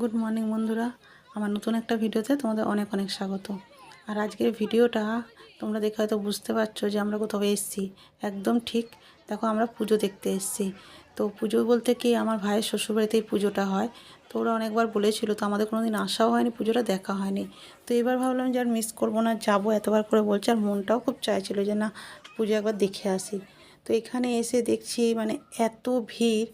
Good morning বন্ধুরা। আমার নতুন একটা ভিডিওতে তোমাদের অনেক অনেক স্বাগত। আর আজকের ভিডিওটা তোমরা দেখে হয়তো বুঝতে পারছ যে আমরা কোথাও এসেছি। একদম ঠিক, দেখো আমরা পুজো দেখতে এসেছি। তো পুজো বলতে কি, আমার ভাইয়ের শ্বশুরবাড়িতেই পুজোটা হয়। তো ওরা অনেকবার বলেছিল, তো আমাদের কোনো দিন আসাও হয়নি, পুজোটা দেখা হয়নি। তো এবার ভাবলাম যে আর মিস করব না, যাব এতবার করে বলছে। আর মনটাও খুব চাইছিল যে না, পুজো একবার দেখে আসি। তো এখানে এসে দেখছি মানে এত ভিড়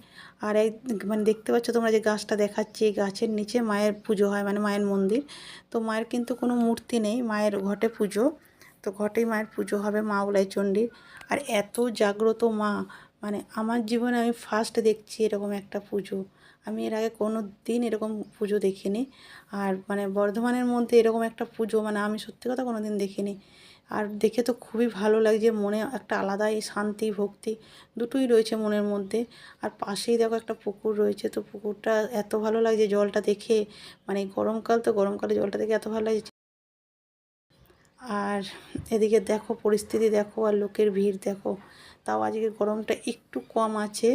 আর এই মানে দেখতে পাচ্ছ তোমরা যে গাছটা দেখাচ্ছি, এই গাছের নিচে মায়ের পুজো হয় মানে মায়ের মন্দির। তো মায়ের কিন্তু কোনো মূর্তি নেই, মায়ের ঘটে পুজো। তো ঘটেই মায়ের পুজো হবে মা উলাই চণ্ডীর আর এত জাগ্রত মা মানে আমার জীবনে আমি ফার্স্ট দেখছি এরকম একটা পুজো। আমি এর আগে কোনো দিন এরকম পুজো দেখিনি। আর মানে বর্ধমানের মধ্যে এরকম একটা পুজো মানে আমি সত্যি কথা কোনো দিন দেখিনি। আর দেখে তো খুবই ভালো লাগছে মনে একটা আলাদাই শান্তি, ভক্তি দুটোই রয়েছে মনের মধ্যে। আর পাশেই দেখো একটা পুকুর রয়েছে, তো পুকুরটা এত ভালো লাগছে জলটা দেখে মানে গরমকাল তো গরমকালে জলটা দেখে এত ভালো লাগছে আর এদিকে দেখো পরিস্থিতি দেখো আর লোকের ভিড় দেখো। তাও আজকে গরমটা একটু কম আছে,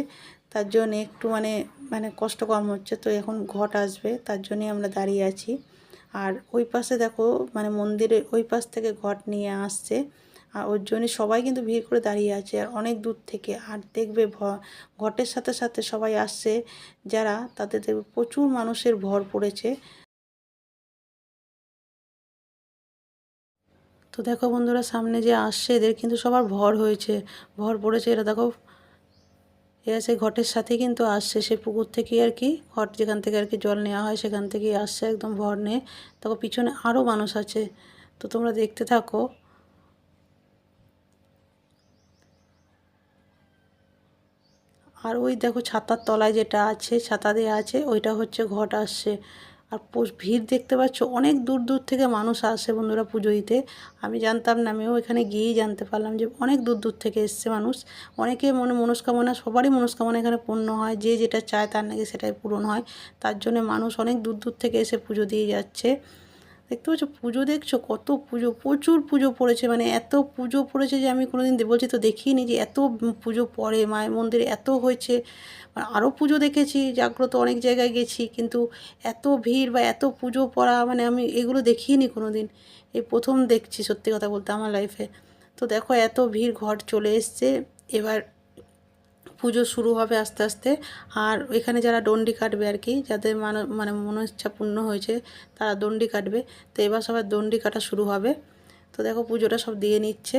তার জন্য একটু মানে মানে কষ্ট কম হচ্ছে, তো এখন ঘট আসবে, তার জন্যই আমরা দাঁড়িয়ে আছি। আর ওই পাশে দেখো মানে মন্দিরের ওই পাশ থেকে ঘট নিয়ে আসছে। আর ওর জন্যই সবাই কিন্তু ভিড় করে দাঁড়িয়ে আছে আর অনেক দূর থেকে। আর দেখবে ঘটের সাথে সাথে সবাই আসছে। যারা, তাদের দেখবে প্রচুর মানুষের ভর পড়েছে। তো দেখো বন্ধুরা, সামনে যে আসছে, এদের কিন্তু সবার ভর হয়েছে। ভর পড়েছে, এরা দেখো সেই ঘটের সাথে কিন্তু আসছে। সে পুকুর থেকে আর কি, ঘট যেখান থেকে আর কি জল নেওয়া হয় সেখান থেকেই আসছে একদম ভর নিয়ে। তখন পিছনে আরও মানুষ আছে। তো তোমরা দেখতে থাকো। আর ওই দেখো ছাতার তলায় যেটা আছে, ছাতা দেওয়া আছে, ওইটা হচ্ছে ঘট আসছে। আর ভিড় দেখতে পাচ্ছ, অনেক দূর দূর থেকে মানুষ আসে বন্ধুরা পুজো দিতে। আমি জানতাম না, আমিও এখানে গিয়েই জানতে পারলাম যে অনেক দূর দূর থেকে এসছে মানুষ। অনেকে মনে মনস্কামনা, সবারই মনস্কামনা এখানে পূর্ণ হয়, যে যেটা চায় তার নাকি সেটাই পূরণ হয়। তার জন্য মানুষ অনেক দূর দূর থেকে এসে পুজো দিয়ে যাচ্ছে। দেখতে পাচ্ছ, পুজো দেখছ? কত পুজো, প্রচুর পুজো পড়েছে। মানে এত পুজো পড়েছে যে আমি কোনোদিন বলছি তো দেখিনি যে এত পুজো পড়ে, মায়ের মন্দিরে এত হয়েছে। আরও পুজো দেখেছি, জাগ্রত অনেক জায়গায় গেছি, কিন্তু এত ভিড় বা এত পুজো পড়া মানে আমি এগুলো দেখিনি কোনো দিন এই প্রথম দেখছি সত্যি কথা বলতে আমার লাইফে তো দেখো, এত ভিড় ঘর চলে এসছে। এবার পুজো শুরু হবে আস্তে আস্তে। আর এখানে যারা দণ্ডি কাটবে আর কি, যাদের মানে মানে মনোইচ্ছা পূর্ণ হয়েছে, তারা দণ্ডি কাটবে। তো এবার সবার দণ্ডি কাটা শুরু হবে। তো দেখো পুজোটা সব দিয়ে নিচ্ছে।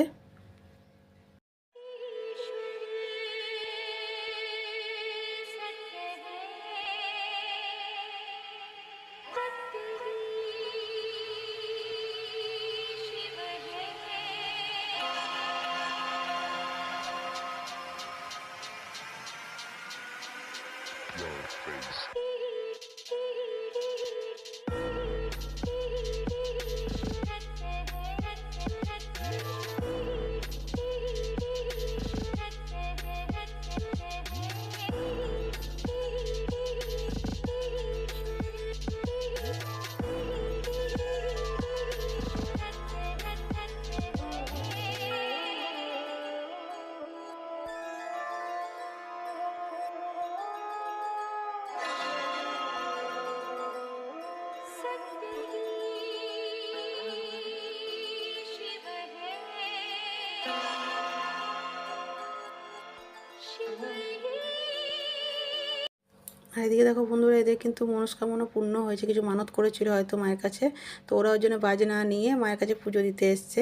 আর এদিকে দেখো বন্ধুরা, এদের কিন্তু মনস্কামনা পূর্ণ হয়েছে, কিছু মানত করেছিল হয়তো মায়ের কাছে। তো ওরা ওই জন্য বাজনা নিয়ে মায়ের কাছে পুজো দিতে এসছে।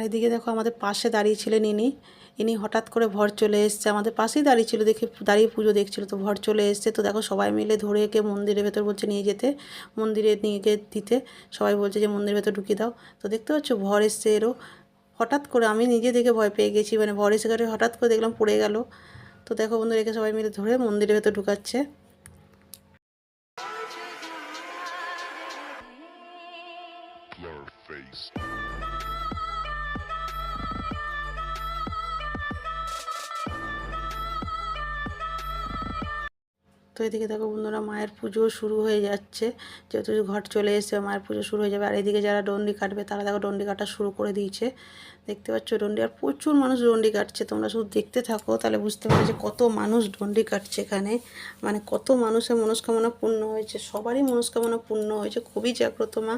আর এদিকে দেখো আমাদের পাশে দাঁড়িয়ে ছিলেন ইনি। ইনি হঠাৎ করে ভর চলে এসছে। আমাদের পাশেই দাঁড়িয়ে ছিল দেখে, দাঁড়িয়ে পুজো দেখছিল, তো ভর চলে এসছে। তো দেখো সবাই মিলে ধরে একে মন্দিরের ভেতর বলছে নিয়ে যেতে, মন্দিরে নিয়ে গিয়ে দিতে। সবাই বলছে যে মন্দিরের ভেতর ঢুকিয়ে দাও। তো দেখতে পাচ্ছ ভর এসছে এরও। হঠাৎ করে আমি নিজে দেখে ভয় পেয়ে গেছি মানে ভর এসে গেলে হঠাৎ করে দেখলাম পড়ে গেল। তো দেখো বন্ধু রেখে সবাই মিলে ধরে মন্দিরের ভেতর ঢুকাচ্ছে। Your face. তো এদিকে দেখো বন্ধুরা মায়ের পুজো শুরু হয়ে যাচ্ছে। যেহেতু ঘট চলে এসে মায়ের পুজো শুরু হয়ে যাবে। আর এদিকে যারা ডন্ডি কাটবে, তারা দেখো ডন্ডি কাটা শুরু করে দিয়েছে। দেখতে পাচ্ছ ডন্ডি, আর প্রচুর মানুষ ডন্ডি কাটছে। তোমরা শুধু দেখতে থাকো, তাহলে বুঝতে পারবে যে কত মানুষ ডন্ডি কাটছে এখানে। মানে কত মানুষের মনস্কামনা পূর্ণ হয়েছে, সবারই মনস্কামনা পূর্ণ হয়েছে। খুবই জাগ্রত মা।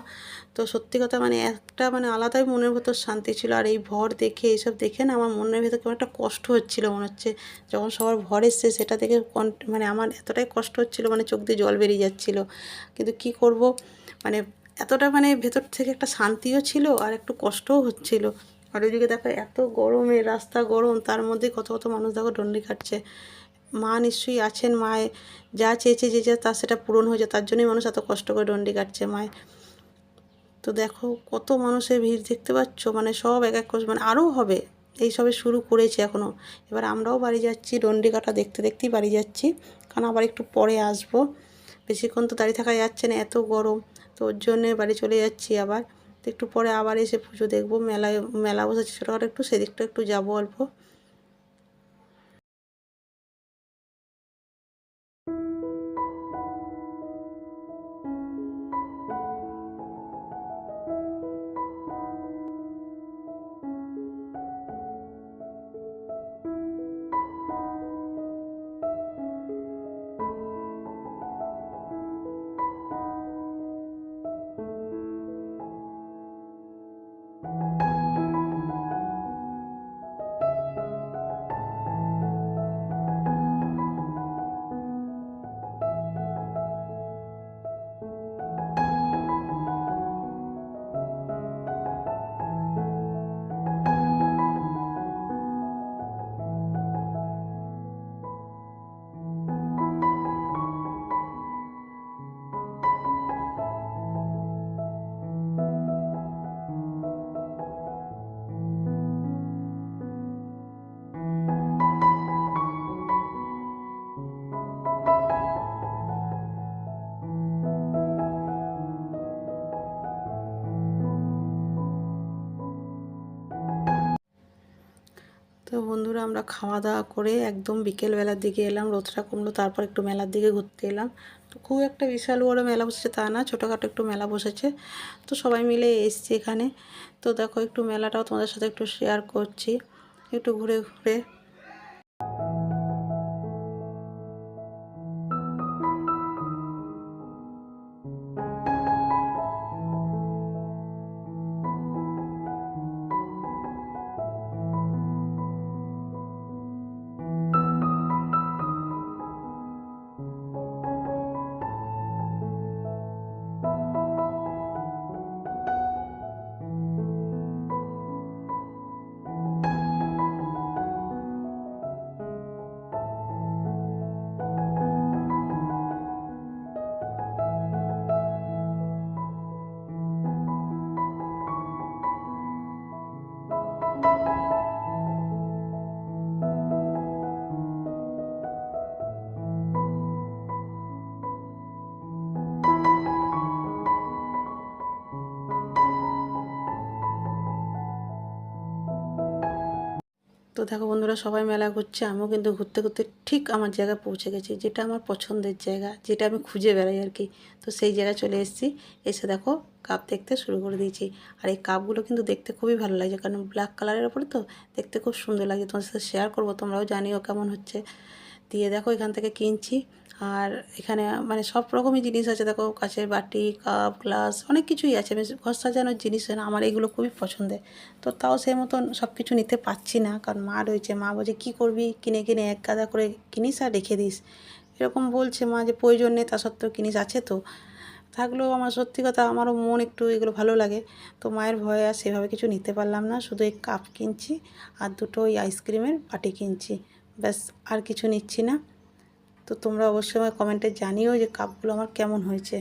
তো সত্যি কথা মানে একটা মানে আলাদাই মনের ভেতর শান্তি ছিল। আর এই ভর দেখে, এইসব দেখে না আমার মনের ভেতর কেমন একটা কষ্ট হচ্ছিল মনে হচ্ছে। যখন সবার ভর এসছে, সেটা দেখে মানে আমার এতটাই কষ্ট হচ্ছিল মানে চোখ দিয়ে জল বেরিয়ে যাচ্ছিল। কিন্তু কি করব? মানে এতটা মানে ভেতর থেকে একটা শান্তিও ছিল আর একটু কষ্টও হচ্ছিল। আর ওইদিকে দেখো এত গরমে, রাস্তা গরম, তার মধ্যে কত কত মানুষ দেখো ডন্ডি কাটছে মা নিশ্চয়ই আছেন মায়ে, যা চেয়েছে যে যা তার সেটা পূরণ হয়েছে তার জন্যই মানুষ এত কষ্ট করে ডন্ডি কাটছে মায়ের। তো দেখো কত মানুষের ভিড় দেখতে পাচ্ছ মানে সব এক এক মানে আরও হবে। এই সবে শুরু করেছে এখনও এবার আমরাও বাড়ি যাচ্ছি ডন্ডি কাটা দেখতে দেখতেই বাড়ি যাচ্ছি। কারণ আবার একটু পরে আসব। বেশিক্ষণ তো দাঁড়িয়ে থাকা যাচ্ছে না, এত গরম। তো ওর জন্যে বাড়ি চলে যাচ্ছি আবার। তো একটু পরে আবার এসে পুজো দেখব। মেলায়, মেলা বসেছে ছোটোখাটো একটু, সেদিকটা একটু যাব অল্প। আমরা খাওয়া দাওয়া করে একদম বিকেলবেলার দিকে এলাম, রোদটা কমলো, তারপর একটু মেলার দিকে ঘুরতে এলাম। তো খুব একটা বিশাল বড় মেলা বসেছে তা না, ছোটোখাটো একটু মেলা বসেছে। তো সবাই মিলে এসছি এখানে। তো দেখো একটু মেলাটাও তোমাদের সাথে একটু শেয়ার করছি। একটু ঘুরে ঘুরে তো দেখো বন্ধুরা, সবাই মেলা ঘুরছে, আমিও কিন্তু ঘুরতে ঘুরতে ঠিক আমার জায়গায় পৌঁছে গেছি, যেটা আমার পছন্দের জায়গা, যেটা আমি খুঁজে বেড়াই আর কি। তো সেই জায়গায় চলে এসেছি, এসে দেখো কাপ দেখতে শুরু করে দিয়েছি। আর এই কাপগুলো কিন্তু দেখতে খুবই ভালো লাগছে কারণ ব্ল্যাক কালারের ওপরে তো দেখতে খুব সুন্দর লাগে তোমার সাথে শেয়ার করব, তোমরাও জানিও কেমন হচ্ছে। দিয়ে দেখো এখান থেকে কিনছি আর এখানে মানে সব রকমই জিনিস আছে, দেখো কাচের বাটি, কাপ, গ্লাস, অনেক কিছুই আছে। বেশ ঘর সাজানোর জিনিস না, আমার এগুলো খুবই পছন্দের। তো তাও সেই মতন সব কিছু নিতে পারছি না, কারণ মা রয়েছে। মা বলছে, কী করবি? কিনে কিনে, এক গাদা করে কিনিস আর রেখে দিস। এরকম বলছে মা যে, প্রয়োজন নেই, তা সত্ত্বেও কিনিস, আছে তো? থাকলেও আমার সত্যি কথা, আমারও মন একটু এগুলো ভালো লাগে। তো মায়ের ভয়ে আর সেভাবে কিছু নিতে পারলাম না, শুধু এই কাপ কিনছি আর দুটো ওই আইসক্রিমের বাটি কিনছি। ব্যাস, আর কিছু নিচ্ছি না। তো তোমরা অবশ্যই আমার কমেন্টে জানিও যে কাপগুলো আমার কেমন হয়েছে।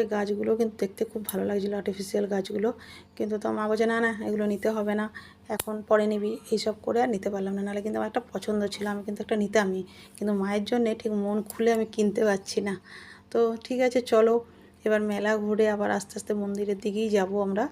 এই গাছগুলো কিন্তু দেখতে খুব ভালো লাগছিল আর্টিফিশিয়াল গাছগুলো। কিন্তু তো মা বলছে, না না, এগুলো নিতে হবে না। এখন পরে নিবি। এইসব করে আর নিতে পারলাম না। নাহলে কিন্তু আমার একটা পছন্দ ছিল, আমি কিন্তু একটা নিতামই। কিন্তু মায়ের জন্যে ঠিক মন খুলে আমি কিনতে পারছি না। তো ঠিক আছে, চলো। এবার মেলা ঘুরে আবার আস্তে আস্তে মন্দিরের দিকেই যাব আমরা।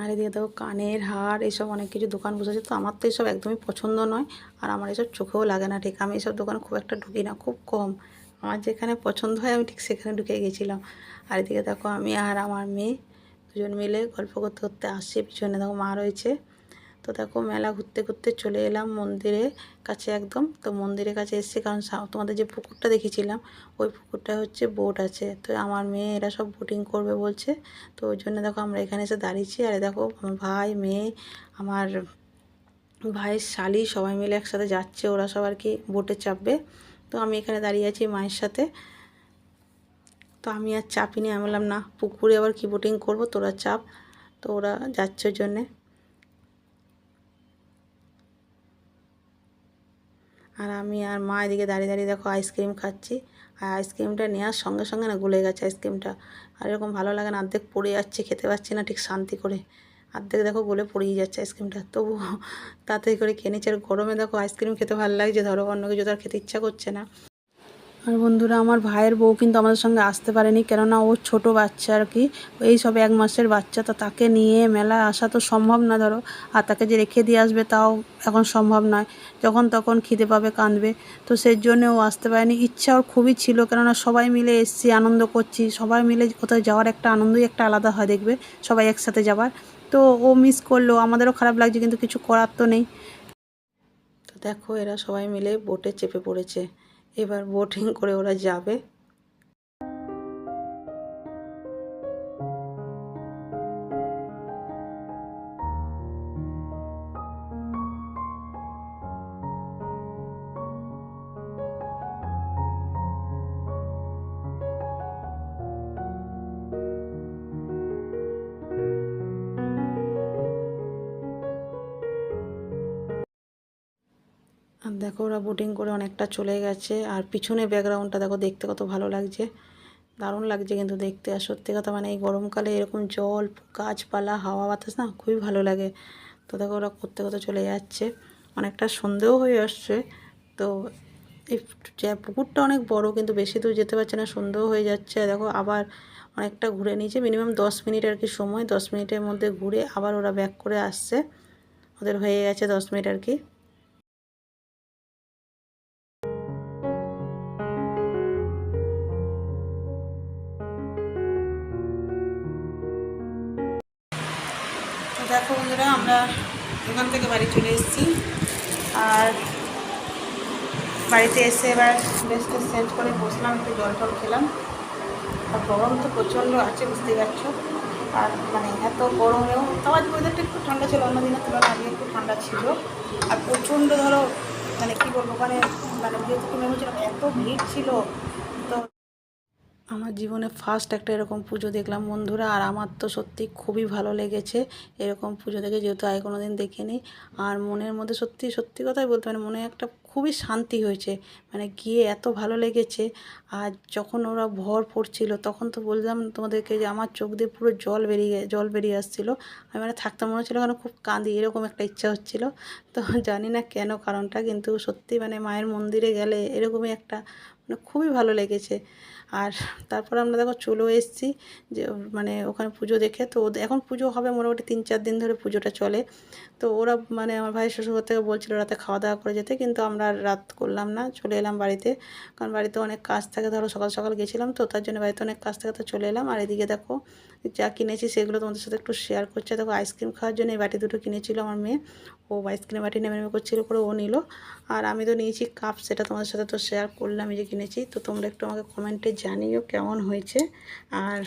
আর এদিকে দেখো কানের হার, এসব অনেক কিছু দোকান বসেছে তো আমার তো এসব একদমই পছন্দ নয়। আর আমার এসব চোখেও লাগে না, ঠিক। আমি এসব দোকান খুব একটা ঢুকি না, খুব কম। আমার যেখানে পছন্দ হয়, আমি ঠিক সেখানে ঢুকে গেছিলাম। আর এদিকে দেখো আমি আর আমার মেয়ে দুজন মিলে গল্প করতে করতে আসছি, পিছনে দেখো মা রয়েছে। তো দেখো মেলা ঘুরতে ঘুরতে চলে এলাম মন্দিরের কাছে একদম। তো মন্দিরের কাছে এসেছি কারণ তোমাদের যে পুকুরটা দেখেছিলাম, ওই পুকুরটা হচ্ছে বোট আছে। তো আমার মেয়ে এরা সব বোটিং করবে বলছে। তো ওই জন্য দেখো আমরা এখানে এসে দাঁড়িয়েছি। আর দেখো আমার ভাই, মেয়ে, আমার ভাইয়ের শালি সবাই মিলে একসাথে যাচ্ছে। ওরা সব আর কি বোটে চাপবে। তো আমি এখানে দাঁড়িয়ে আছি মায়ের সাথে। তো আমি আর চাপিনি। আমি বললাম, না, পুকুরে আবার কি বোটিং করব? তোরা চাপ। তো ওরা যাচ্ছে জন্যে। আর আমি আর মা এদিকে দাঁড়িয়ে দাঁড়িয়ে দেখো আইসক্রিম খাচ্ছি। আর আইসক্রিমটা নেওয়ার সঙ্গে সঙ্গে না গলে গেছে আইসক্রিমটা আর এরকম ভালো লাগে না, অর্ধেক পড়ে যাচ্ছে, খেতে পাচ্ছি না ঠিক শান্তি করে। অর্ধেক দেখো গলে পড়েই যাচ্ছে আইসক্রিমটা তবু তাড়াতাড়ি করে নিচ্ছি। আর গরমে দেখো আইসক্রিম খেতে ভালো লাগছে, ধরো অন্য কিছু তো আর খেতে ইচ্ছা করছে না। আর বন্ধুরা, আমার ভাইয়ের বউ কিন্তু আমাদের সঙ্গে আসতে পারেনি, কেননা ও ছোট বাচ্চা আর কি। এই সব এক মাসের বাচ্চা, তো তাকে নিয়ে মেলায় আসা তো সম্ভব না ধরো। আর তাকে যে রেখে দিয়ে আসবে, তাও এখন সম্ভব নয়। যখন তখন খিদে পাবে, কাঁদবে। তো সেই জন্য ও আসতে পারেনি। ইচ্ছা ওর খুবই ছিল, কেননা সবাই মিলে এসছি, আনন্দ করছি। সবাই মিলে কোথাও যাওয়ার একটা আনন্দই একটা আলাদা হয়, দেখবে? সবাই একসাথে যাবার। তো ও মিস করল, আমাদেরও খারাপ লাগছে, কিন্তু কিছু করার তো নেই। তো দেখো, এরা সবাই মিলে বোটে চেপে পড়েছে। এবার বোটিং করে ওরা যাবে। দেখো ওরা বোটিং করে অনেকটা চলে গেছে। আর পিছনে ব্যাকগ্রাউন্ডটা দেখো দেখতে কত ভালো লাগছে। দারুণ লাগছে কিন্তু দেখতে। আর সত্যি কথা মানে এই গরমকালে এরকম জল, গাছপালা, হাওয়া, বাতাস না খুবই ভালো লাগে। তো দেখো ওরা করতে করতে চলে যাচ্ছে। অনেকটা সন্দেহ হয়ে আসছে। তো এই পুকুরটা অনেক বড় কিন্তু বেশি দূর যেতে পারছে না, সন্ধেও হয়ে যাচ্ছে। দেখো আবার অনেকটা ঘুরে নিয়েছে। মিনিমাম দশ মিনিট আর কি সময়। দশ মিনিটের মধ্যে ঘুরে আবার ওরা ব্যাক করে আসছে। ওদের হয়ে গেছে দশ মিনিট আর কি। আমরা দোকান থেকে বাড়ি চলে এসেছি। আর বাড়িতে এসে এবার বেশ চেঞ্জ করে বসলাম, একটু জল টল খেলাম। আর গরম তো প্রচণ্ড আছে বুঝতে পারছ। আর মানে এত গরমেও, তাও আজ ওয়েদারটা একটু ঠান্ডা ছিল, অন্য দিনের তুলনায় আগে একটু ঠান্ডা ছিল। আর প্রচণ্ড ধরো মানে কী বলব, ওখানে মানে যেহেতু তুমি বলছিলাম এত ভিড় ছিল আমার জীবনে ফার্স্ট একটা এরকম পুজো দেখলাম। বন্ধুরা, আর আমার তো সত্যি খুবই ভালো লেগেছে এরকম পুজো দেখে, যেহেতু আগে কোনো দিন দেখিনি। আর মনের মধ্যে সত্যি সত্যি কথাই বলতে মানে মনে একটা খুবই শান্তি হয়েছে। মানে গিয়ে এত ভালো লেগেছে। আর যখন ওরা ভর পড়ছিল, তখন তো বললাম তোমাদেরকে যে আমার চোখ দিয়ে পুরো জল বেরিয়ে জল বেরিয়ে আসছিল। আমি মানে থাকতে মনে হচ্ছিল কেন খুব কাঁদি, এরকম একটা ইচ্ছা হচ্ছিল। তো জানি না কেন কারণটা, কিন্তু সত্যি মানে মায়ের মন্দিরে গেলে এরকমই একটা মানে খুবই ভালো লেগেছে। আর তারপর আমরা দেখো চলেও এসেছি, যে মানে ওখানে পুজো দেখে, তো এখন পুজো হবে মোটামুটি তিন চার দিন ধরে পুজোটা চলে। তো ওরা মানে আমার ভাই শ্বশুর থেকে বলছিলো রাতে খাওয়া দাওয়া করে যেতে, কিন্তু আমরা রাত করলাম না, চলে এলাম বাড়িতে। কারণ বাড়িতে অনেক কাজ থাকে, ধরো সকাল সকাল গেছিলাম, তো তার জন্য বাড়িতে অনেক কাজ থাকে, তো চলে এলাম। আর এদিকে দেখো যা কিনেছি সেগুলো তোমাদের সাথে একটু শেয়ার করছে। দেখো আইসক্রিম খাওয়ার জন্য এই বাটি দুটো কিনেছিল আমার মেয়ে। ও আইসক্রিম বাটি নেমে নেমে করছিল করে ও নিল। আর আমি তো নিয়েছি কাপ সেটা তোমাদের সাথে তো শেয়ার করলাম যে কিনেছি। তো তোমরা একটু আমাকে কমেন্টে জানিও কেমন হয়েছে। আর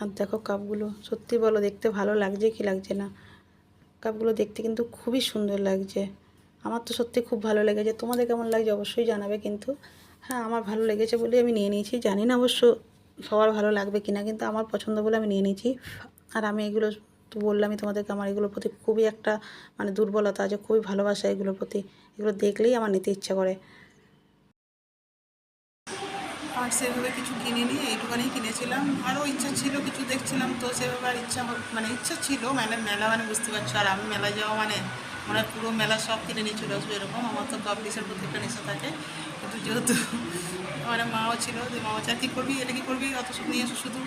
আর দেখো কাপগুলো, সত্যি বলো দেখতে ভালো লাগছে কি লাগছে না? কাপগুলো দেখতে কিন্তু খুবই সুন্দর লাগছে। আমার তো সত্যি খুব ভালো লেগেছে। তোমাদের কেমন লাগছে অবশ্যই জানাবে কিন্তু। হ্যাঁ আমার ভালো লেগেছে বলে আমি নিয়ে নিয়েছি। জানি না অবশ্য সবার ভালো লাগবে কিনা, কিন্তু আমার পছন্দ বলে আমি নিয়ে নিয়েছি। আর আমি এগুলো তো বললামই তোমাদেরকে, আমার এগুলোর প্রতি খুবই একটা মানে দুর্বলতা আছে, খুবই ভালোবাসা এগুলোর প্রতি। এগুলো দেখলেই আমার নিতে ইচ্ছা করে। আর সেভাবে কিছু কিনিনি এইটুখানি কিনেছিলাম। আরও ইচ্ছা ছিল, কিছু দেখছিলাম তো সেভাবে আর ইচ্ছা মানে ইচ্ছা ছিল, মেলা মেলা মানে বুঝতে পারছ। আর আমি মেলা যাওয়া মানে মানে পুরো মেলা সব কিনে নিয়ে চলে আসব এরকম। আমার তো কাপ ডিসের প্রতি একটা নেশা থাকে। কিন্তু যেহেতু মানে মাও ছিল যে মা বলছে কী করবি? এটা কী করবি? অত সব নিয়ে এসো শুধু।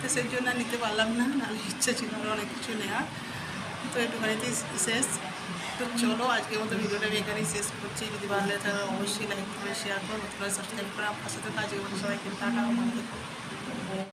তো সেই জন্য নিতে পারলাম না। নাহলে ইচ্ছা ছিল আরও অনেক কিছু নেওয়ার। তো একটুখানিতেই শেষ। তো চলো আজকে মতো ভিডিওটা আমি এখানেই শেষ করছি। যদি ভালো লাগে তাহলে অবশ্যই লাইক করে। শেয়ার করো সাবস্ক্রাইব করে আমার সাথে কাজ সবাইকে টাটা।